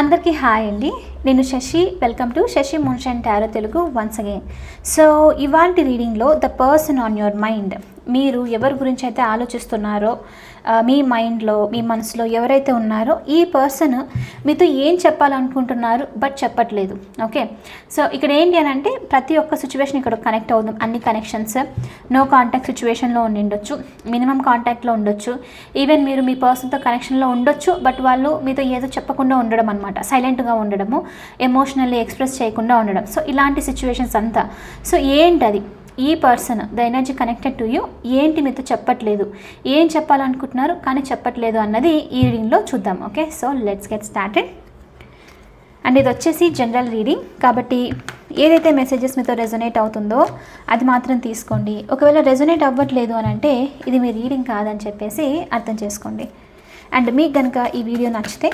అందరికీ హాయ్ అండి. నేను Shashi. Welcome to Shashi మున్షన్ tarot Telugu once again so ఇవాంటి రీడింగ్లో the person on your mind మీరు ఎవరి గురించి అయితే ఆలోచిస్తున్నారో మీ మైండ్లో మీ మనసులో ఎవరైతే ఉన్నారో ఈ పర్సన్ మీతో ఏం చెప్పాలనుకుంటున్నారు బట్ చెప్పట్లేదు. ఓకే? సో ఇక్కడ ఏంటి అని అంటే ప్రతి ఒక్క సిచ్యువేషన్ ఇక్కడ కనెక్ట్ అవుదాం. అన్ని కనెక్షన్స్ నో కాంటాక్ట్ సిచ్యువేషన్లో ఉండి ఉండొచ్చు మినిమం కాంటాక్ట్లో ఉండొచ్చు. ఈవెన్ మీరు మీ పర్సన్తో కనెక్షన్లో ఉండొచ్చు బట్ వాళ్ళు మీతో ఏదో చెప్పకుండా ఉండడం అనమాట సైలెంట్గా ఉండడము. ఎమోషనల్లీ ఎక్స్ప్రెస్ చేయకుండా ఉండడం. సో ఇలాంటి సిచ్యువేషన్స్ అంతా. సో ఏంటి అది ఈ person the energy connected to you ఏంటి మీతో చెప్పట్లేదు? ఏం చెప్పాలనుకుంటున్నారు కానీ చెప్పట్లేదు అన్నది ఈ రీడింగ్లో చూద్దాం okay? So let's get started. And ఇది వచ్చేసి జనరల్ రీడింగ్. కాబట్టి ఏదైతే మెసేజెస్ మీతో రెజొనేట్ అవుతుందో అది మాత్రం తీసుకోండి. ఒకవేళ రెజొనేట్ అవ్వట్లేదు అని అంటే ఇది మీ రీడింగ్ కాదని చెప్పేసి అర్థం చేసుకోండి. అండ్ మీకు కనుక ఈ వీడియో నచ్చితే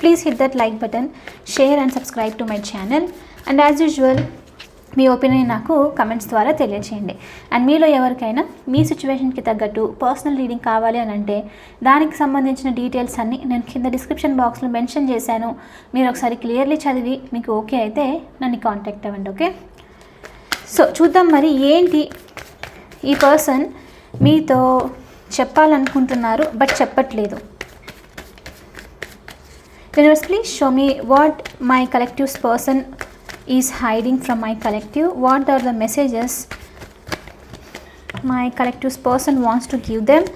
please hit that like button share and subscribe to my channel. And as usual me opinion నాకు కమెంట్స్ ద్వారా తెలియచేయండి. అండ్ మీలో ఎవరికైనా మీ సిచ్యువేషన్కి తగ్గట్టు పర్సనల్ రీడింగ్ కావాలి అని అంటే దానికి సంబంధించిన డీటెయిల్స్ అన్నీ నేను కింద డిస్క్రిప్షన్ బాక్స్లో మెన్షన్ చేశాను. మీరు ఒకసారి క్లియర్లీ చదివి మీకు ఓకే అయితే నన్ను కాంటాక్ట్ అవ్వండి ఓకే? సో చూద్దాం మరి ఏంటి ఈ పర్సన్ మీతో చెప్పాలనుకుంటున్నారు బట్ చెప్పట్లేదు. Universe please show me what my collective's person is hiding from my collective what are the messages my collective's person wants to give them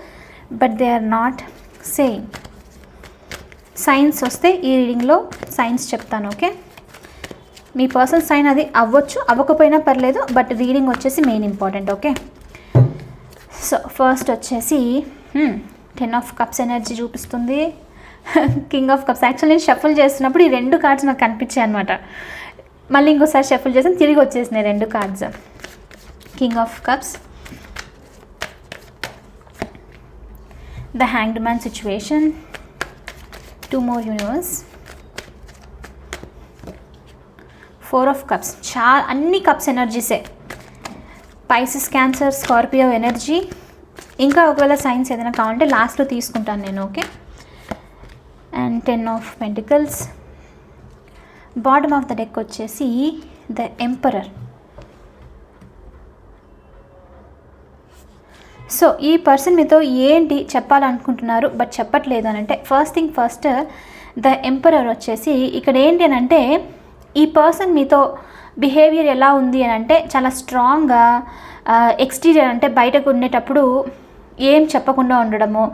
but they are not same signs వస్తే ఈ రీడింగ్లో signs చెప్తాను okay మీ person sign అది అవ్వచ్చు అవ్వకపోయినా పర్లేదు but reading వచ్చేసి main important okay so first వచ్చేసి టెన్ ఆఫ్ కప్స్ ఎనర్జీ చూపిస్తుంది. కింగ్ ఆఫ్ కప్స్ యాక్చువల్లీ నేను షఫుల్ చేస్తున్నప్పుడు ఈ రెండు కార్డ్స్ నాకు కనిపించాయి అనమాట మళ్ళీ ఇంకోసారి షఫుల్ చేసాను తిరిగి వచ్చేసినాయి రెండు cards king of cups the hanged man situation two more universe four of cups చాలా అన్ని cups energies Pisces Cancer Scorpio energy ఇంకా ఒకవేళ సైన్స్ ఏదైనా కావాలంటే లాస్ట్లో తీసుకుంటాను నేను okay and ten of pentacles bottom of the deck వచ్చేసి ద ఎంపరర్ సో ఈ పర్సన్ మీతో ఏంటి చెప్పాలనుకుంటున్నారు బట్ చెప్పట్లేదు అని అంటే first thing first the emperor వచ్చేసి ఇక్కడ ఏంటి అని అంటే ఈ పర్సన్ మీతో బిహేవియర్ ఎలా ఉంది అని అంటే చాలా స్ట్రాంగ్గా ఎక్స్టీరియర్ uh, అంటే బయటకు ఉండేటప్పుడు ఏం చెప్పకుండా ఉండడము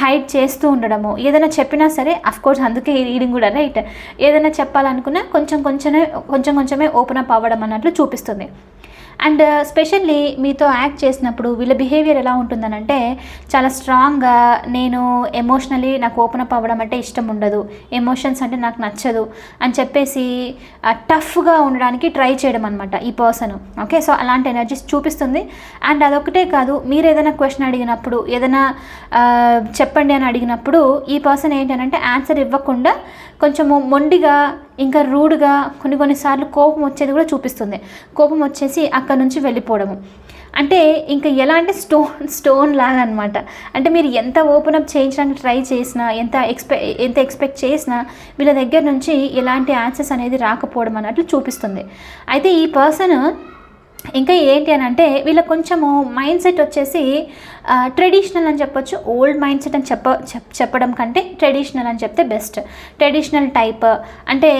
హైడ్ చేస్తూ ఉండడము. ఏదైనా చెప్పినా సరే కోర్స్ అందుకే రీడింగ్ కూడా రైట్ ఏదైనా చెప్పాలనుకున్నా కొంచెం కొంచెమే కొంచెం కొంచెమే ఓపెన్ అప్ అవ్వడం అన్నట్లు చూపిస్తుంది. అండ్ స్పెషల్లీ uh, మీతో యాక్ట్ చేసినప్పుడు వీళ్ళ బిహేవియర్ ఎలా ఉంటుందనంటే చాలా స్ట్రాంగ్గా నేను ఎమోషనలీ నాకు ఓపెన్ అప్ అవ్వడం అంటే ఇష్టం ఉండదు. ఎమోషన్స్ అంటే నాకు నచ్చదు అని చెప్పేసి టఫ్గా ఉండడానికి ట్రై చేయడం అనమాట ఈ పర్సన్ ఓకే సో అలాంటి ఎనర్జీస్ చూపిస్తుంది. అండ్ అదొకటే కాదు మీరు ఏదైనా క్వశ్చన్ అడిగినప్పుడు ఏదైనా చెప్పండి అని అడిగినప్పుడు ఈ పర్సన్ ఏంటంటే ఆన్సర్ ఇవ్వకుండా కొంచెము మొండిగా ఇంకా రూడ్గా కొన్ని కొన్నిసార్లు కోపం వచ్చేది కూడా చూపిస్తుంది. కోపం వచ్చేసి అక్కడ నుంచి వెళ్ళిపోవడము. అంటే ఇంకా ఎలా అంటే స్టోన్ స్టోన్ లాగా అనమాట అంటే మీరు ఎంత ఓపెన్ అప్ చేయించడానికి ట్రై చేసినా ఎంత ఎక్స్పె ఎంత ఎక్స్పెక్ట్ చేసినా వీళ్ళ దగ్గర నుంచి ఎలాంటి ఆన్సర్స్ అనేది రాకపోవడం అన్నట్లు చూపిస్తుంది. అయితే ఈ పర్సన్ ఇంకా ఏంటి అని అంటే వీళ్ళ కొంచెము మైండ్ సెట్ వచ్చేసి ట్రెడిషనల్ అని చెప్పొచ్చు ఓల్డ్ మైండ్ సెట్ అని చెప్ప చెప్పడం కంటే ట్రెడిషనల్ అని చెప్తే బెస్ట్ ట్రెడిషనల్ టైప్ అంటే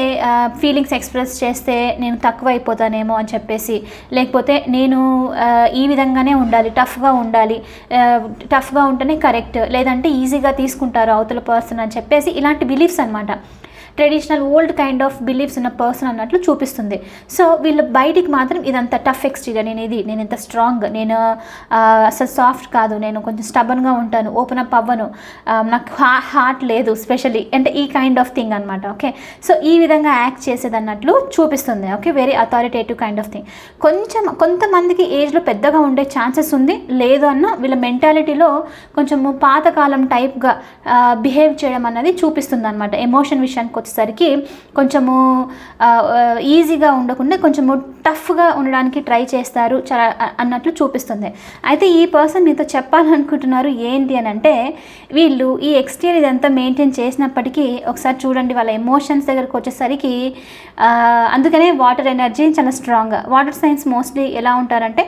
ఫీలింగ్స్ ఎక్స్ప్రెస్ చేస్తే నేను తక్కువ అయిపోతానేమో అని చెప్పేసి లేకపోతే నేను ఈ విధంగానే ఉండాలి టఫ్గా ఉండాలి టఫ్గా ఉంటేనే కరెక్ట్ లేదంటే ఈజీగా తీసుకుంటారు అవతల పర్సన్ అని చెప్పేసి ఇలాంటి బిలీఫ్స్ అనమాట traditional old kind of beliefs ఉన్న పర్సన్ అన్నట్లు చూపిస్తుంది. సో వీళ్ళు బయటికి మాత్రం ఇదంతా టఫ్ ఎక్స్టీరియర్ నేను ఇది నేను ఇంత స్ట్రాంగ్ నేను అసలు సాఫ్ట్ కాదు. నేను కొంచెం స్టబన్గా ఉంటాను. ఓపెన్ అప్ అవ్వను. నాకు హార్ట్ లేదు స్పెషల్లీ అంటే ఈ కైండ్ ఆఫ్ థింగ్ అనమాట ఓకే సో ఈ విధంగా యాక్ట్ చేసేది అన్నట్లు చూపిస్తుంది. Okay very authoritative kind of thing కొంచెం కొంతమందికి ఏజ్లో పెద్దగా ఉండే ఛాన్సెస్ ఉంది. లేదు అన్న వీళ్ళ మెంటాలిటీలో కొంచెము పాతకాలం టైప్గా బిహేవ్ చేయడం అన్నది చూపిస్తుంది అనమాట ఎమోషన్ విషయానికి వచ్చేసరికి కొంచెము ఈజీగా ఉండకుండా కొంచెము టఫ్గా ఉండడానికి ట్రై చేస్తారు చాలా అన్నట్లు చూపిస్తుంది. అయితే ఈ పర్సన్ మీతో చెప్పాలనుకుంటున్నారు ఏంటి అని అంటే వీళ్ళు ఈ ఎక్స్టీరియర్ ఇదంతా మెయింటైన్ చేసినప్పటికీ ఒకసారి చూడండి వాళ్ళ ఎమోషన్స్ దగ్గరకు వచ్చేసరికి అందుకనే వాటర్ ఎనర్జీ చాలా స్ట్రాంగ్. వాటర్ సైన్స్ మోస్ట్లీ ఎలా ఉంటారంటే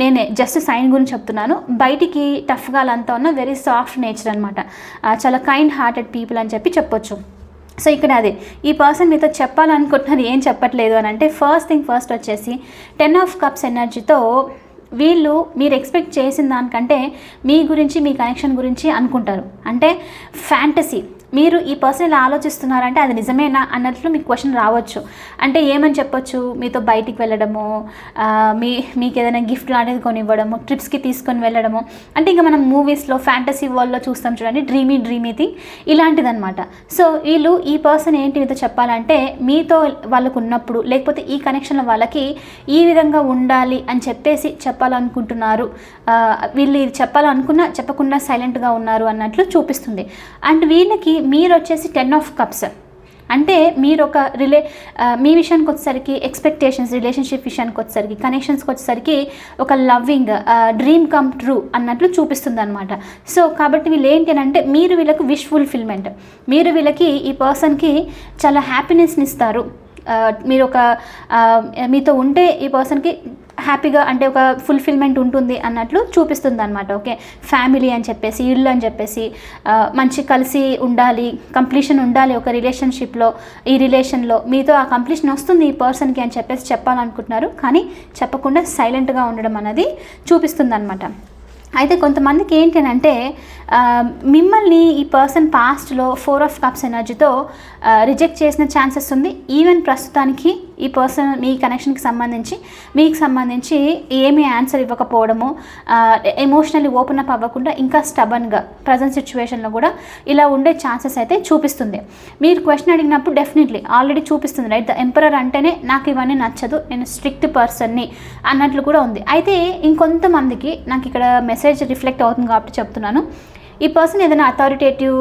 నేనే జస్ట్ సైన్ గురించి చెప్తున్నాను. బయటికి టఫ్గా అలంతా ఉన్న వెరీ సాఫ్ట్ నేచర్ అనమాట చాలా కైండ్ హార్టెడ్ పీపుల్ అని చెప్పి చెప్పొచ్చు. సో ఇక్కడ అదే ఈ పర్సన్ మీతో చెప్పాలనుకుంటున్నారు ఏం చెప్పట్లేదు అని అంటే ఫస్ట్ థింగ్ ఫస్ట్ వచ్చేసి టెన్ ఆఫ్ కప్స్ ఎనర్జీతో వీళ్ళు మీరు ఎక్స్పెక్ట్ చేసిన దానికంటే మీ గురించి మీ కనెక్షన్ గురించి అనుకుంటారు. అంటే ఫ్యాంటసీ మీరు ఈ పర్సన్ ఇలా ఆలోచిస్తున్నారంటే అది నిజమేనా అన్నట్లు మీకు క్వశ్చన్ రావచ్చు. అంటే ఏమని చెప్పొచ్చు? మీతో బయటికి వెళ్ళడము మీ మీకు ఏదైనా గిఫ్ట్ లాంటిది కొనివ్వడము ట్రిప్స్కి తీసుకొని వెళ్ళడము. అంటే ఇంకా మనం మూవీస్లో ఫ్యాంటసీ వరల్డ్లో చూస్తాం చూడండి డ్రీమీ డ్రీమీ థింగ్ ఇలాంటిదన్నమాట. సో వీళ్ళు ఈ పర్సన్ ఏంటి మీతో చెప్పాలంటే మీతో వాళ్ళకు ఉన్నప్పుడు లేకపోతే ఈ కనెక్షన్లో వాళ్ళకి ఈ విధంగా ఉండాలి అని చెప్పేసి చెప్పాలనుకుంటున్నారు. వీళ్ళు ఇది చెప్పాలనుకున్నా చెప్పకుండా సైలెంట్గా ఉన్నారు అన్నట్లు చూపిస్తుంది. అండ్ వీళ్ళకి మీరు వచ్చేసి టెన్ ఆఫ్ కప్స్. అంటే మీరు ఒక రిలే మీ విషయానికి వచ్చేసరికి ఎక్స్పెక్టేషన్స్ రిలేషన్షిప్ విషయానికి వచ్చేసరికి కనెక్షన్స్కి వచ్చేసరికి ఒక లవ్వింగ్ డ్రీమ్ కమ్ ట్రూ అన్నట్లు చూపిస్తుంది అనమాట సో కాబట్టి వీళ్ళు ఏంటి అని అంటే మీరు వీళ్ళకి విష్ ఫుల్ఫిల్మెంట్. మీరు వీళ్ళకి ఈ పర్సన్కి చాలా హ్యాపీనెస్ని ఇస్తారు. మీరు ఒక మీతో ఉంటే ఈ పర్సన్కి హ్యాపీగా అంటే ఒక ఫుల్ఫిల్మెంట్ ఉంటుంది అన్నట్లు చూపిస్తుంది అనమాట ఓకే? ఫ్యామిలీ అని చెప్పేసి ఇల్లు అని చెప్పేసి మంచి కలిసి ఉండాలి కంప్లీషన్ ఉండాలి ఒక రిలేషన్షిప్లో ఈ రిలేషన్లో మీతో ఆ కంప్లీషన్ వస్తుంది ఈ పర్సన్కి అని చెప్పేసి చెప్పాలనుకుంటున్నారు కానీ చెప్పకుండా సైలెంట్గా ఉండడం అనేది చూపిస్తుంది అనమాట అయితే కొంతమందికి ఏంటంటే అంటే మిమ్మల్ని ఈ పర్సన్ పాస్ట్లో ఫోర్ ఆఫ్ కప్స్ ఎనర్జీతో రిజెక్ట్ చేసిన ఛాన్సెస్ ఉంది. ఈవెన్ ప్రస్తుతానికి ఈ పర్సన్ మీ కనెక్షన్కి సంబంధించి మీకు సంబంధించి ఏమీ ఆన్సర్ ఇవ్వకపోవడము ఎమోషనల్లీ ఓపెన్ అప్ అవ్వకుండా ఇంకా స్టబన్గా ప్రజెంట్ సిచ్యువేషన్లో కూడా ఇలా ఉండే ఛాన్సెస్ అయితే చూపిస్తుంది. మీరు క్వశ్చన్ అడిగినప్పుడు డెఫినెట్లీ ఆల్రెడీ చూపిస్తుంది రైట్ ద ఎంపరర్ అంటేనే నాకు ఇవన్నీ నచ్చదు నేను స్ట్రిక్ట్ పర్సన్ని అన్నట్లు కూడా ఉంది. అయితే ఇంకొంతమందికి నాకు ఇక్కడ మెసేజ్ రిఫ్లెక్ట్ అవుతుంది కాబట్టి చెప్తున్నాను. ఈ పర్సన్ ఏదైనా అథారిటేటివ్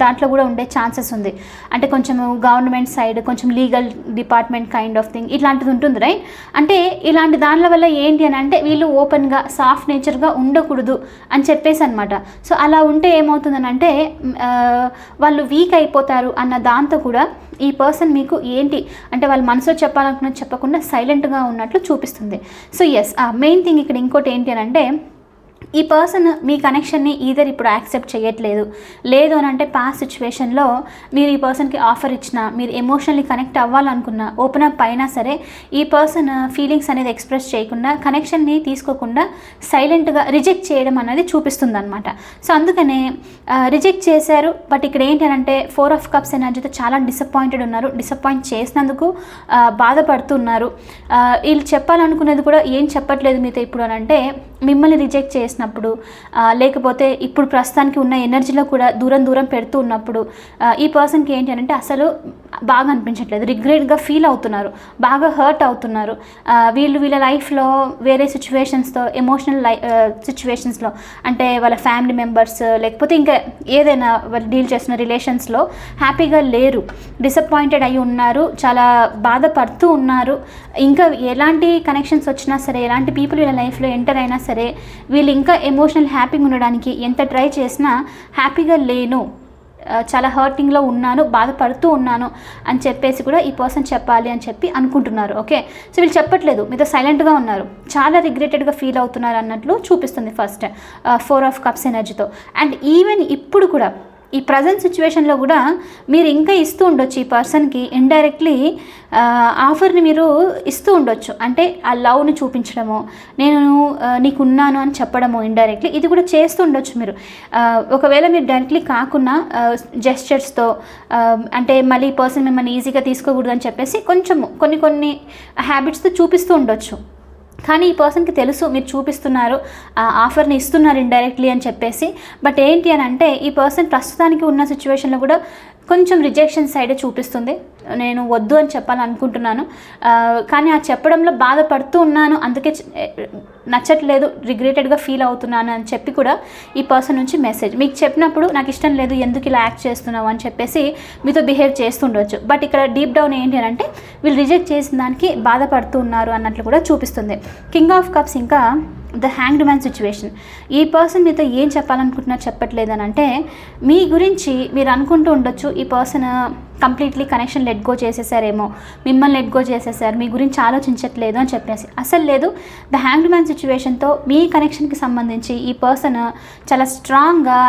దాంట్లో కూడా ఉండే ఛాన్సెస్ ఉంది. అంటే కొంచెం గవర్నమెంట్ సైడ్ కొంచెం legal department kind of thing ఇట్లాంటిది ఉంటుంది రైట్ అంటే ఇలాంటి దానిల వల్ల ఏంటి అని అంటే వీళ్ళు ఓపెన్గా సాఫ్ట్ నేచర్గా ఉండకూడదు అని చెప్పేసి అనమాట సో అలా ఉంటే ఏమవుతుందని అంటే వాళ్ళు వీక్ అయిపోతారు అన్న దాంతో కూడా ఈ పర్సన్ మీకు ఏంటి అంటే వాళ్ళ మనసులో చెప్పాలనుకున్నది చెప్పకుండా సైలెంట్గా ఉన్నట్లు చూపిస్తుంది. సో ఎస్ ఆ మెయిన్ థింగ్ ఇక్కడ ఇంకోటి ఏంటి అని అంటే ఈ పర్సన్ మీ కనెక్షన్ని ఈధర్ ఇప్పుడు యాక్సెప్ట్ చేయట్లేదు లేదు అని అంటే పాస్ట్ సిచ్యువేషన్లో మీరు ఈ పర్సన్కి ఆఫర్ ఇచ్చినా మీరు ఎమోషనల్లీ కనెక్ట్ అవ్వాలనుకున్నా ఓపెన్ అప్ అయినా సరే ఈ పర్సన్ ఫీలింగ్స్ అనేది ఎక్స్ప్రెస్ చేయకుండా కనెక్షన్ని తీసుకోకుండా సైలెంట్గా రిజెక్ట్ చేయడం అనేది చూపిస్తుంది అనమాట సో అందుకనే రిజెక్ట్ చేశారు బట్ ఇక్కడ ఏంటి అని అంటే ఫోర్ ఆఫ్ కప్స్ ఎనర్జీతో చాలా డిసప్పాయింటెడ్ ఉన్నారు డిసప్పాయింట్ చేసినందుకు బాధపడుతున్నారు. వీళ్ళు చెప్పాలనుకునేది కూడా ఏం చెప్పట్లేదు మీతో ఇప్పుడు అని అంటే మిమ్మల్ని రిజెక్ట్ చేసినప్పుడు లేకపోతే ఇప్పుడు ప్రస్తుతానికి ఉన్న ఎనర్జీలో కూడా దూరం దూరం పెడుతూ ఉన్నప్పుడు ఈ పర్సన్కి ఏంటి అని అంటే అసలు బాగా అనిపించట్లేదు. రిగ్రెట్గా ఫీల్ అవుతున్నారు. బాగా హర్ట్ అవుతున్నారు. వీళ్ళు వీళ్ళ లైఫ్లో వేరే సిచ్యువేషన్స్తో ఎమోషనల్ లై సిచ్యువేషన్స్లో అంటే వాళ్ళ ఫ్యామిలీ మెంబర్స్ లేకపోతే ఇంకా ఏదైనా వాళ్ళు డీల్ చేస్తున్న రిలేషన్స్లో హ్యాపీగా లేరు. డిసప్పాయింటెడ్ అయి ఉన్నారు. చాలా బాధపడుతూ ఉన్నారు. ఇంకా ఎలాంటి కనెక్షన్స్ వచ్చినా సరే ఎలాంటి పీపుల్ వీళ్ళ లైఫ్లో ఎంటర్ అయినా సరే వీళ్ళు ఇంకా ఎమోషనల్ హ్యాపీగా ఉండడానికి ఎంత ట్రై చేసినా హ్యాపీగా లేను. చాలా హర్టింగ్లో ఉన్నాను బాధపడుతూ ఉన్నాను అని చెప్పేసి కూడా ఈ పర్సన్ చెప్పాలి అని చెప్పి అనుకుంటున్నారు ఓకే? సో వీళ్ళు చెప్పట్లేదు మీతో సైలెంట్గా ఉన్నారు. చాలా రిగ్రెటెడ్గా ఫీల్ అవుతున్నారు అన్నట్లు చూపిస్తుంది ఫస్ట్ ఫోర్ ఆఫ్ కప్స్ ఎనర్జీతో అండ్ ఈవెన్ ఇప్పుడు కూడా ఈ ప్రజెంట్ సిచ్యువేషన్లో కూడా మీరు ఇంకా ఇస్తూ ఉండొచ్చు ఈ పర్సన్కి ఇండైరెక్ట్లీ ఆఫర్ని మీరు ఇస్తూ ఉండొచ్చు. అంటే ఆ లవ్ని చూపించడము నేను నీకున్నాను అని చెప్పడము ఇండైరెక్ట్లీ ఇది కూడా చేస్తూ ఉండొచ్చు మీరు. ఒకవేళ మీరు డైరెక్ట్లీ కాకుండా జెస్చర్స్తో అంటే మళ్ళీ ఈ పర్సన్ మిమ్మల్ని ఈజీగా తీసుకోకూడదు అని చెప్పేసి కొంచెము కొన్ని కొన్ని హ్యాబిట్స్తో చూపిస్తూ ఉండొచ్చు. కానీ ఈ పర్సన్కి తెలుసు మీరు చూపిస్తున్నారు ఆఫర్ని ఇస్తున్నారు ఇండైరెక్ట్లీ అని చెప్పేసి. బట్ ఏంటి అని అంటే ఈ పర్సన్ ప్రస్తుతానికి ఉన్న సిచ్యువేషన్లో కూడా కొంచెం రిజెక్షన్ సైడే చూపిస్తుంది. నేను వద్దు అని చెప్పాలనుకుంటున్నాను. కానీ ఆ చెప్పడంలో బాధపడుతూ ఉన్నాను. అందుకే నచ్చట్లేదు రిగ్రెటెడ్గా ఫీల్ అవుతున్నాను అని చెప్పి కూడా ఈ పర్సన్ నుంచి మెసేజ్ మీకు చెప్పినప్పుడు నాకు ఇష్టం లేదు ఎందుకు ఇలా యాక్ట్ చేస్తున్నావు అని చెప్పేసి మీతో బిహేవ్ చేస్తుండొచ్చు. బట్ ఇక్కడ డీప్ డౌన్ ఏంటి అని అంటే వీళ్ళు రిజెక్ట్ చేసిన దానికి బాధపడుతున్నారు అన్నట్లు కూడా చూపిస్తుంది. కింగ్ ఆఫ్ కప్స్ ఇంకా ద హ్యాంగ్డ్ మ్యాన్ సిచ్యువేషన్ ఈ పర్సన్ మీతో ఏం చెప్పాలనుకుంటున్నా చెప్పట్లేదు అని అంటే మీ గురించి మీరు అనుకుంటూ ఉండొచ్చు ఈ person completely connection let go చేసేసారేమో మిమ్మల్ని లెట్ గో చేసేసారు మీ గురించి ఆలోచించట్లేదు అని చెప్పేసి. అసలు లేదు. ద హ్యాంగ్డ్ మ్యాన్ సిచ్యువేషన్తో మీ కనెక్షన్కి సంబంధించి ఈ పర్సన్ చాలా స్ట్రాంగ్గా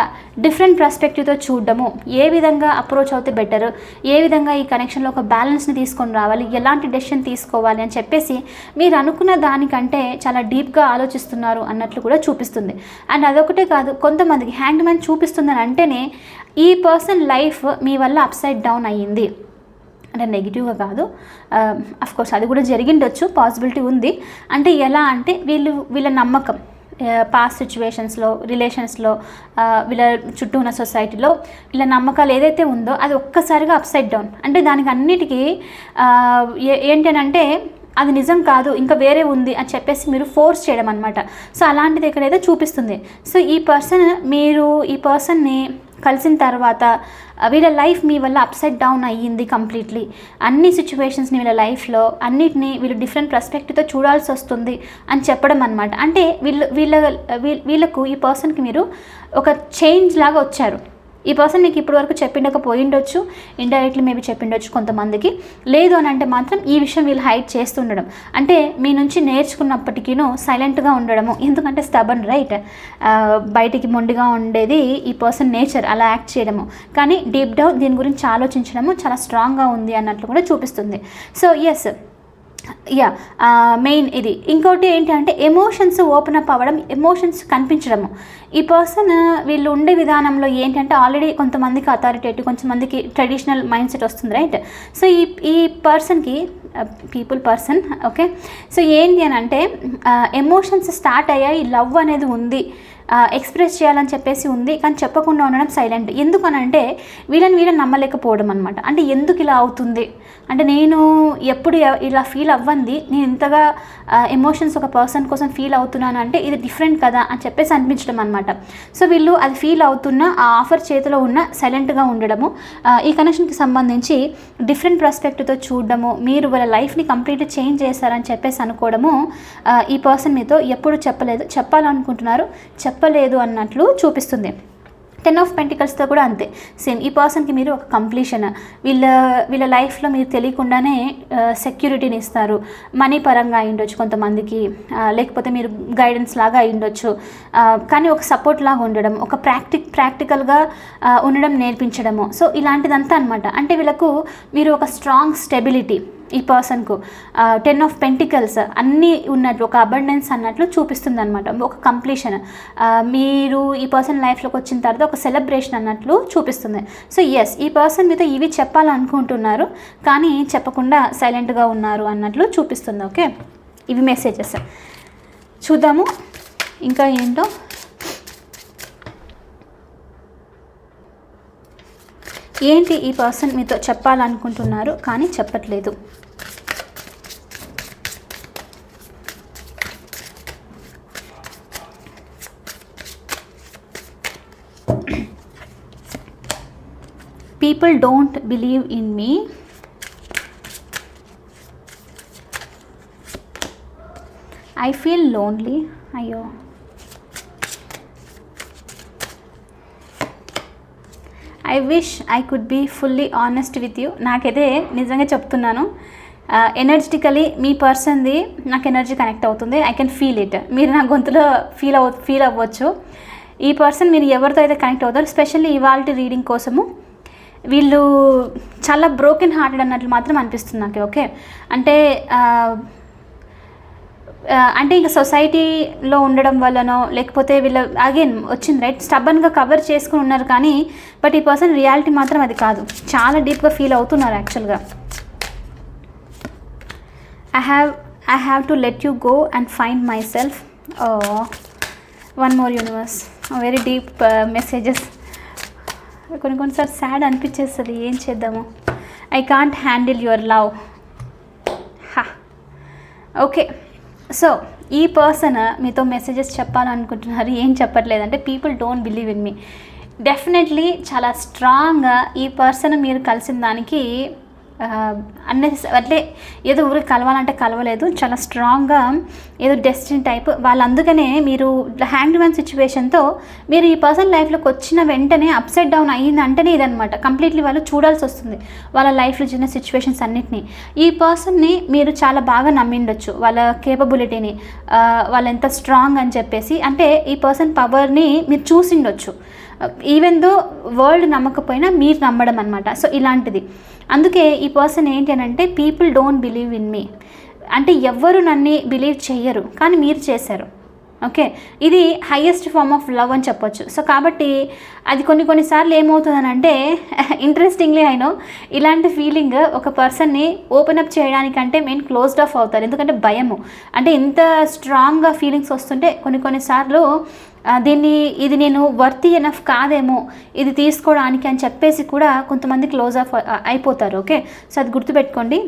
డిఫరెంట్ పర్స్పెక్టివ్తో చూడడము. ఏ విధంగా అప్రోచ్ అవుతే బెటర్ ఏ విధంగా ఈ కనెక్షన్లో ఒక బ్యాలెన్స్ని తీసుకొని రావాలి? ఎలాంటి డెసిషన్ తీసుకోవాలి అని చెప్పేసి మీరు అనుకున్న దానికంటే చాలా డీప్గా ఆలోచిస్తున్నారు అన్నట్లు కూడా చూపిస్తుంది. అండ్ అదొకటే కాదు కొంతమందికి హ్యాంగ్ మ్యాన్ చూపిస్తుందని అంటేనే ఈ పర్సన్ లైఫ్ మీ వల్ల అప్సైడ్ డౌన్ అయింది. అంటే నెగిటివ్గా కాదు. కోర్స్ అది కూడా జరిగిండొచ్చు పాసిబిలిటీ ఉంది. అంటే ఎలా అంటే వీళ్ళు వీళ్ళ నమ్మకం పాస్ట్ సిచ్యువేషన్స్లో రిలేషన్స్లో వీళ్ళ చుట్టూ ఉన్న సొసైటీలో వీళ్ళ నమ్మకాలు ఏదైతే ఉందో అది ఒక్కసారిగా అప్సైడ్ డౌన్ అంటే దానికి అన్నిటికీ ఆ, ఏంటనంటే అది నిజం కాదు ఇంకా వేరే ఉంది అని చెప్పేసి మీరు ఫోర్స్ చేయడం అనమాట సో అలాంటిది ఎక్కడైతే చూపిస్తుంది. సో ఈ పర్సన్ మీరు ఈ పర్సన్ని కలిసిన తర్వాత వీళ్ళ లైఫ్ మీ వల్ల అప్సెట్ డౌన్ అయ్యింది కంప్లీట్లీ అన్ని సిచ్యువేషన్స్ని వీళ్ళ లైఫ్లో అన్నిటిని వీళ్ళు డిఫరెంట్ పర్స్పెక్టివ్తో చూడాల్సి వస్తుంది అని చెప్పడం అనమాట అంటే వీళ్ళు వీళ్ళ వీళ్ళ- వీళ్ళకు ఈ పర్సన్కి మీరు ఒక చేంజ్ లాగా వచ్చారు. ఈ పర్సన్ నీకు ఇప్పటి వరకు చెప్పిండకపోయిండొచ్చు. ఇండైరెక్ట్లీ మేబీ చెప్పిండొచ్చు కొంతమందికి. లేదు అని అంటే మాత్రం ఈ విషయం వీళ్ళు హైడ్ చేస్తుండడం. అంటే మీ నుంచి నేర్చుకున్నప్పటికీను సైలెంట్గా ఉండడము. ఎందుకంటే స్టబన్ రైట్ బయటికి మొండిగా ఉండేది ఈ పర్సన్ నేచర్ అలా యాక్ట్ చేయడము. కానీ డీప్ డౌన్ దీని గురించి ఆలోచించడము చాలా స్ట్రాంగ్గా ఉంది అన్నట్లు కూడా చూపిస్తుంది. సో ఎస్ యా మెయిన్ ఇది. ఇంకోటి ఏంటంటే ఎమోషన్స్ ఓపెన్ అప్ అవ్వడం ఎమోషన్స్ కనిపించడము. ఈ పర్సన్ వీళ్ళు ఉండే విధానంలో ఏంటంటే ఆల్రెడీ కొంతమందికి అథారిటేటివ్ కొంతమందికి ట్రెడిషనల్ మైండ్ సెట్ వస్తుంది రైట్ సో ఈ ఈ పర్సన్కి పీపుల్ పర్సన్ ఓకే సో ఏంటి అని అంటే ఎమోషన్స్ స్టార్ట్ అయ్యాయి లవ్ అనేది ఉంది. ఎక్స్ప్రెస్ చేయాలని చెప్పేసి ఉంది కానీ చెప్పకుండా ఉండడం సైలెంట్ ఎందుకనంటే వీళ్ళని వీళ్ళని నమ్మలేకపోవడం అనమాట అంటే ఎందుకు ఇలా అవుతుంది? అంటే నేను ఎప్పుడు ఇలా ఫీల్ అవ్వంది నేను ఇంతగా ఎమోషన్స్ ఒక పర్సన్ కోసం ఫీల్ అవుతున్నాను అంటే ఇది డిఫరెంట్ కదా అని చెప్పేసి అనిపించడం అనమాట సో వీళ్ళు అది ఫీల్ అవుతున్న ఆ ఆఫర్ చేతిలో ఉన్న సైలెంట్గా ఉండడము ఈ కనెక్షన్కి సంబంధించి డిఫరెంట్ పర్స్పెక్టివ్తో చూడడము మీరు వాళ్ళ లైఫ్ని కంప్లీట్గా చేంజ్ చేశారని చెప్పేసి అనుకోవడము ఈ పర్సన్ మీతో ఎప్పుడు చెప్పలేదు చెప్పాలనుకుంటున్నారు చెప్పలేదు అన్నట్లు చూపిస్తుంది. టెన్ ఆఫ్ పెంటికల్స్తో కూడా అంతే. సేమ్ ఈ పర్సన్కి మీరు ఒక కంప్లీషన్ వీళ్ళ వీళ్ళ లైఫ్లో మీరు తెలియకుండానే సెక్యూరిటీని ఇస్తారు. మనీ పరంగా అయి ఉండొచ్చు కొంతమందికి. లేకపోతే మీరు గైడెన్స్ లాగా అయ్యుండొచ్చు ఉండొచ్చు. కానీ ఒక సపోర్ట్ లాగా ఉండడం ఒక ప్రాక్టిక్ ప్రాక్టికల్గా ఉండడం నేర్పించడము. సో ఇలాంటిదంతా అనమాట అంటే వీళ్ళకు మీరు ఒక స్ట్రాంగ్ స్టెబిలిటీ ఈ పర్సన్కు. టెన్ ఆఫ్ పెంటికల్స్ అన్నీ ఉన్నట్లు ఒక అబండెన్స్ అన్నట్లు చూపిస్తుంది అనమాట ఒక కంప్లీషన్. మీరు ఈ పర్సన్ లైఫ్లోకి వచ్చిన తర్వాత ఒక సెలబ్రేషన్ అన్నట్లు చూపిస్తుంది. సో ఎస్ ఈ పర్సన్ మీతో ఇవి చెప్పాలనుకుంటున్నారు కానీ చెప్పకుండా సైలెంట్గా ఉన్నారు అన్నట్లు చూపిస్తుంది ఓకే? ఇవి మెసేజెస్. చూద్దాము ఇంకా ఏంటో? ఏంటి ఈ పర్సన్ మీతో చెప్పాలనుకుంటున్నారు? కానీ చెప్పట్లేదు. People don't believe in me I feel lonely అయ్యో. I wish I could be fully honest with you నాకైతే నిజంగా చెప్తున్నాను. ఎనర్జెటికలీ మీ పర్సన్ది నాకు ఎనర్జీ కనెక్ట్ అవుతుంది. ఐ కెన్ ఫీల్ ఇట్ మీరు నా గొంతులో ఫీల్ అవ ఫీల్ అవ్వచ్చు. ఈ పర్సన్ మీరు ఎవరితో అయితే కనెక్ట్ అవుతారు స్పెషల్లీ ఇవాళ రీడింగ్ కోసము వీళ్ళు చాలా బ్రోకెన్ హార్టెడ్ అన్నట్లు మాత్రం అనిపిస్తుంది నాకు ఓకే అంటే అంటే ఇంకా సొసైటీలో ఉండడం వల్లనో లేకపోతే వీళ్ళ అగైన్ వచ్చింది రైట్ స్టబన్గా కవర్ చేసుకుని ఉన్నారు కానీ బట్ ఈ పర్సన్ రియాలిటీ మాత్రం అది కాదు. చాలా డీప్గా ఫీల్ అవుతున్నారు యాక్చువల్గా I have I have to let you go and find myself one more universe very deep messages కొన్ని కొన్నిసార్లు సాడ్ అనిపించేస్తుంది ఏం చేద్దాము. I can't handle your love హా ఓకే సో ఈ పర్సన్ మీతో మెసేజెస్ చెప్పాలనుకుంటున్నారు ఏం చెప్పట్లేదు అంటే people don't believe in me definitely చాలా స్ట్రాంగ్గా ఈ పర్సన్ మీరు కలిసిన దానికి Uh, అన్నెసెసరీ అంటే ఏదో ఊరికి కలవాలంటే కలవలేదు చాలా స్ట్రాంగ్గా ఏదో డెస్టిన్ టైప్ వాళ్ళు అందుకనే మీరు హ్యాండ్ మ్యాన్ సిచ్యువేషన్తో మీరు ఈ పర్సన్ లైఫ్లోకి వచ్చిన వెంటనే అప్సెట్ డౌన్ అయ్యిందంటేనే ఇదనమాట కంప్లీట్లీ వాళ్ళు చూడాల్సి వస్తుంది. వాళ్ళ లైఫ్లో చిన్న సిచ్యువేషన్స్ అన్నిటినీ. ఈ పర్సన్ని మీరు చాలా బాగా నమ్మిండొచ్చు వాళ్ళ కేపబిలిటీని uh, వాళ్ళు ఎంత స్ట్రాంగ్ అని చెప్పేసి. అంటే ఈ పర్సన్ పవర్ని మీరు చూసిండొచ్చు ఈవెన్ దో వరల్డ్ నమ్మకపోయినా మీరు నమ్మడం అనమాట సో ఇలాంటిది. అందుకే ఈ పర్సన్ ఏంటి అని అంటే people don't believe in me అంటే ఎవ్వరు నన్ను బిలీవ్ చెయ్యరు కానీ మీరు చేశారు. ఓకే? ఇది హయ్యెస్ట్ ఫార్మ్ ఆఫ్ లవ్ అని చెప్పొచ్చు. సో కాబట్టి అది కొన్ని కొన్నిసార్లు ఏమవుతుందని అంటే ఇంట్రెస్టింగ్లీ అయినో ఇలాంటి ఫీలింగ్ ఒక పర్సన్ని ఓపెన్ అప్ చేయడానికంటే మెయిన్ క్లోజ్డ్ ఆఫ్ అవుతారు. ఎందుకంటే భయము. అంటే ఇంత స్ట్రాంగ్గా ఫీలింగ్స్ వస్తుంటే కొన్ని కొన్నిసార్లు దీన్ని ఇది నేను వర్తి ఎనఫ్ కాదేమో ఇది తీసుకోవడానికి అని చెప్పేసి కూడా కొంతమంది క్లోజ్ ఆఫ్ అయిపోతారు. ఓకే? సో అది గుర్తుపెట్టుకోండి.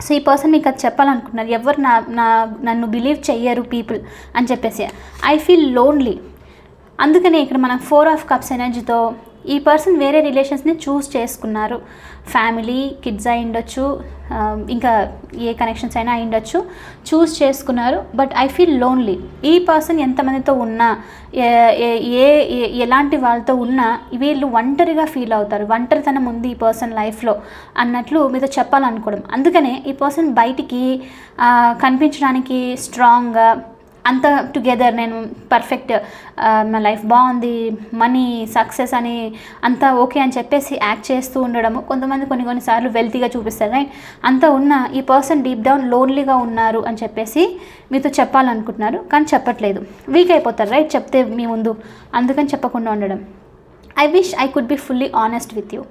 సో ఈ పర్సన్ మీకు అది చెప్పాలనుకుంటున్నారు. ఎవరు నా నా నన్ను బిలీవ్ చెయ్యరు పీపుల్ అని చెప్పేసి. ఐ ఫీల్ లోన్లీ అందుకనే ఇక్కడ మనం ఫోర్ ఆఫ్ కప్స్ ఎనర్జీతో ఈ పర్సన్ వేరే రిలేషన్స్ని చూస్ చేసుకున్నారు. ఫ్యామిలీ కిడ్స్ అయి ఉండొచ్చు ఇంకా ఏ కనెక్షన్స్ అయినా అయి ఉండొచ్చు చూస్ చేసుకున్నారు. బట్ ఐ ఫీల్ లోన్లీ ఈ పర్సన్ ఎంతమందితో ఉన్నా ఏ ఎలాంటి వాళ్ళతో ఉన్నా వీళ్ళు ఒంటరిగా ఫీల్ అవుతారు. ఒంటరితనం ఉంది ఈ పర్సన్ లైఫ్లో అన్నట్లు మీతో చెప్పాలనుకోవడం. అందుకనే ఈ పర్సన్ బయటికి కనిపించడానికి స్ట్రాంగ్గా అంత టుగెదర్ నేను పర్ఫెక్ట్ నా లైఫ్ బాగుంది మనీ సక్సెస్ అని అంతా ఓకే అని చెప్పేసి యాక్ట్ చేస్తూ ఉండడము. కొంతమంది కొన్ని కొన్నిసార్లు వెల్తీగా చూపిస్తారు రైట్ అంతా ఉన్న ఈ పర్సన్ డీప్ డౌన్ లోన్లీగా ఉన్నారు అని చెప్పేసి మీతో చెప్పాలనుకుంటున్నారు కానీ చెప్పట్లేదు. వీక్ అయిపోతారు రైట్ చెప్తే మీ ముందు. అందుకని చెప్పకుండా ఉండడం. I wish I could be fully honest with you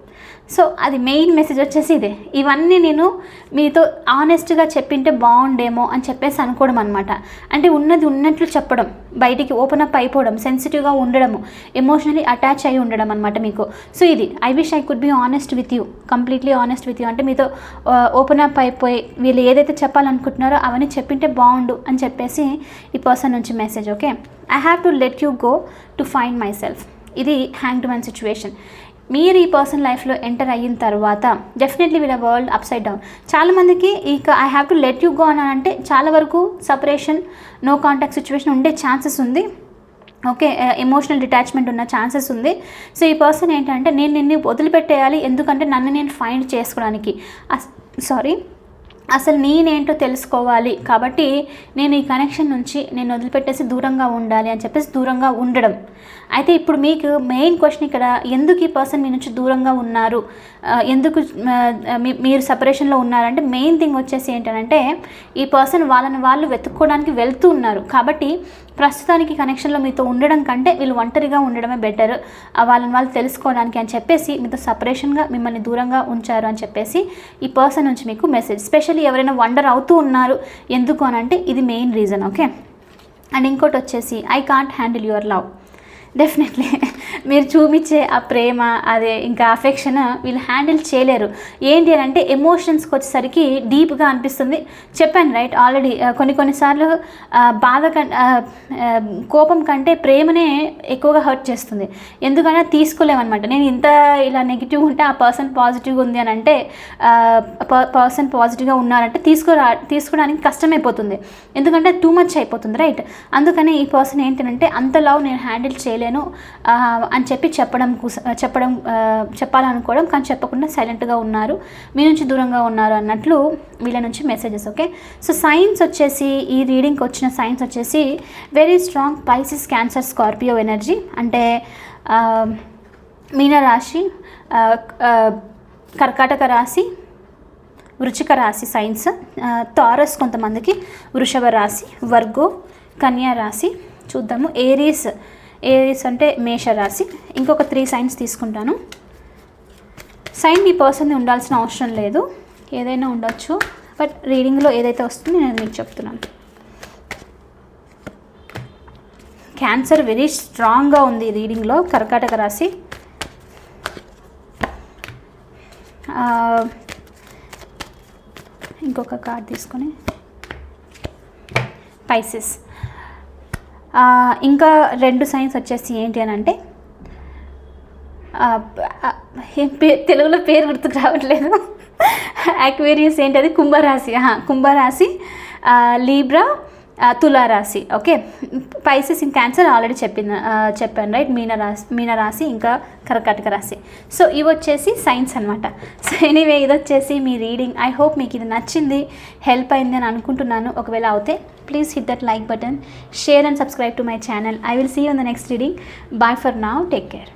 so అది మెయిన్ మెసేజ్ వచ్చేసి ఇదే. ఇవన్నీ నేను మీతో ఆనెస్ట్గా చెప్పింటే బాగుండేమో అని చెప్పేసి అనుకోవడం అనమాట అంటే ఉన్నది ఉన్నట్లు చెప్పడం బయటికి ఓపెన్ అప్ అయిపోవడం సెన్సిటివ్గా ఉండడము ఎమోషనలీ అటాచ్ అయి ఉండడం అనమాట మీకు. సో ఇది I wish I could be honest with you completely honest with you అంటే మీతో uh, ఓపెన్ అప్ అయిపోయి వీళ్ళు ఏదైతే చెప్పాలనుకుంటున్నారో అవన్నీ చెప్పింటే బాగుండు అని చెప్పేసి ఈ పర్సన్ నుంచి message okay I have to let you go to find myself ఇది హ్యాంగ్ మ్యాన్ సిచ్యువేషన్ మీరు ఈ పర్సన్ లైఫ్లో ఎంటర్ అయిన తర్వాత డెఫినెట్లీ వీళ్ళ వరల్డ్ అప్సైడ్ డౌన్ చాలామందికి ఇక I have to let you go అని అంటే చాలా వరకు సపరేషన్ నో కాంటాక్ట్ సిచ్యువేషన్ ఉండే ఛాన్సెస్ ఉంది. ఓకే ఎమోషనల్ డిటాచ్మెంట్ ఉన్న ఛాన్సెస్ ఉంది. సో ఈ పర్సన్ ఏంటంటే నేను నిన్ను వదిలిపెట్టేయాలి ఎందుకంటే నన్ను నేను ఫైండ్ చేసుకోవడానికి. సారీ అసలు నేనేంటో తెలుసుకోవాలి. కాబట్టి నేను ఈ కనెక్షన్ నుంచి నేను వదిలిపెట్టేసి దూరంగా ఉండాలి అని చెప్పేసి దూరంగా ఉండడం. అయితే ఇప్పుడు మీకు మెయిన్ క్వశ్చన్ ఇక్కడ ఎందుకు ఈ పర్సన్ మీ నుంచి దూరంగా ఉన్నారు? ఎందుకు మీరు సపరేషన్లో ఉన్నారంటే మెయిన్ థింగ్ వచ్చేసి ఏంటంటే ఈ పర్సన్ వాళ్ళని వాళ్ళు వెతుక్కోవడానికి వెళ్తూ ఉన్నారు. కాబట్టి ప్రస్తుతానికి కనెక్షన్లో మీతో ఉండడం కంటే వీళ్ళు ఒంటరిగా ఉండడమే బెటర్ వాళ్ళని వాళ్ళు తెలుసుకోవడానికి అని చెప్పేసి మీతో సపరేషన్గా మిమ్మల్ని దూరంగా ఉంచారు అని చెప్పేసి ఈ పర్సన్ నుంచి మీకు మెసేజ్ స్పెషల్ యాక్చువల్లీ ఎవరైనా వండర్ అవుతూ ఉన్నారు. ఎందుకు అని అంటే ఇది మెయిన్ రీజన్ ఓకే? అండ్ ఇంకోటి వచ్చేసి I can't handle your love definitely మీరు చూపించే ఆ ప్రేమ అదే ఇంకా అఫెక్షన్ వీళ్ళు హ్యాండిల్ చేయలేరు. ఏంటి అని అంటే ఎమోషన్స్కి వచ్చేసరికి డీప్గా అనిపిస్తుంది. చెప్పాను రైట్ ఆల్రెడీ కొన్ని కొన్నిసార్లు బాధ కోపం కంటే ప్రేమనే ఎక్కువగా హర్ట్ చేస్తుంది. ఎందుకంటే తీసుకోలేమన్నమాట. నేను ఇంత ఇలా నెగిటివ్ ఉంటే ఆ పర్సన్ పాజిటివ్గా ఉంది అని అంటే పర్సన్ పాజిటివ్గా ఉన్నారంటే తీసుకురా తీసుకోవడానికి కష్టమైపోతుంది. ఎందుకంటే టూ మచ్ అయిపోతుంది రైట్ అందుకని ఈ పర్సన్ ఏంటంటే అంత లవ్ నేను హ్యాండిల్ చేయలేదు చేయలేను. అని చెప్పి చెప్పడం చెప్పడం చెప్పాలనుకోవడం కానీ చెప్పకుండా సైలెంట్గా ఉన్నారు. మీ నుంచి దూరంగా ఉన్నారు అన్నట్లు వీళ్ళ నుంచి మెసేజెస్ ఓకే? సో సైన్స్ వచ్చేసి ఈ రీడింగ్కి వచ్చిన సైన్స్ వచ్చేసి very strong Pisces Cancer Scorpio energy అంటే మీనరాశి కర్కాటక రాశి వృచిక రాశి సైన్స్ తారస్ కొంతమందికి వృషభ రాశి వర్గో కన్యా రాశి చూద్దాము. ఏరీస్ ఏరియస్ అంటే మేషరాశి ఇంకొక త్రీ సైన్స్ తీసుకుంటాను. సైన్ మీ పర్సన్ ఉండాల్సిన అవసరం లేదు. ఏదైనా ఉండొచ్చు. బట్ రీడింగ్లో ఏదైతే వస్తుందో నేను మీకు చెప్తున్నాను. క్యాన్సర్ వెరీ స్ట్రాంగ్గా ఉంది రీడింగ్లో కర్కాటక రాశి. ఇంకొక కార్డ్ తీసుకొని. పైసెస్ ఇంకా రెండు సైన్స్ వచ్చేసి ఏంటి అని అంటే తెలుగులో పేరు గుర్తుకు రావట్లేదు. యాక్వేరియస్ ఏంటి అది కుంభరాశి కుంభరాశి లీబ్రా తులారాశి okay? Pisces in Cancer already చెప్పిన చెప్పాను రైట్ మీనరాశి మీనరాశి ఇంకా కర్కాటక రాశి. సో ఇవి వచ్చేసి సైన్స్ అనమాట సో ఎనీవే ఇది వచ్చేసి మీ రీడింగ్ ఐ హోప్ మీకు ఇది నచ్చింది హెల్ప్ అయింది అని అనుకుంటున్నాను. ఒకవేళ అవుతే please hit that like button share and subscribe to my channel I will see you in the next reading bye for now take care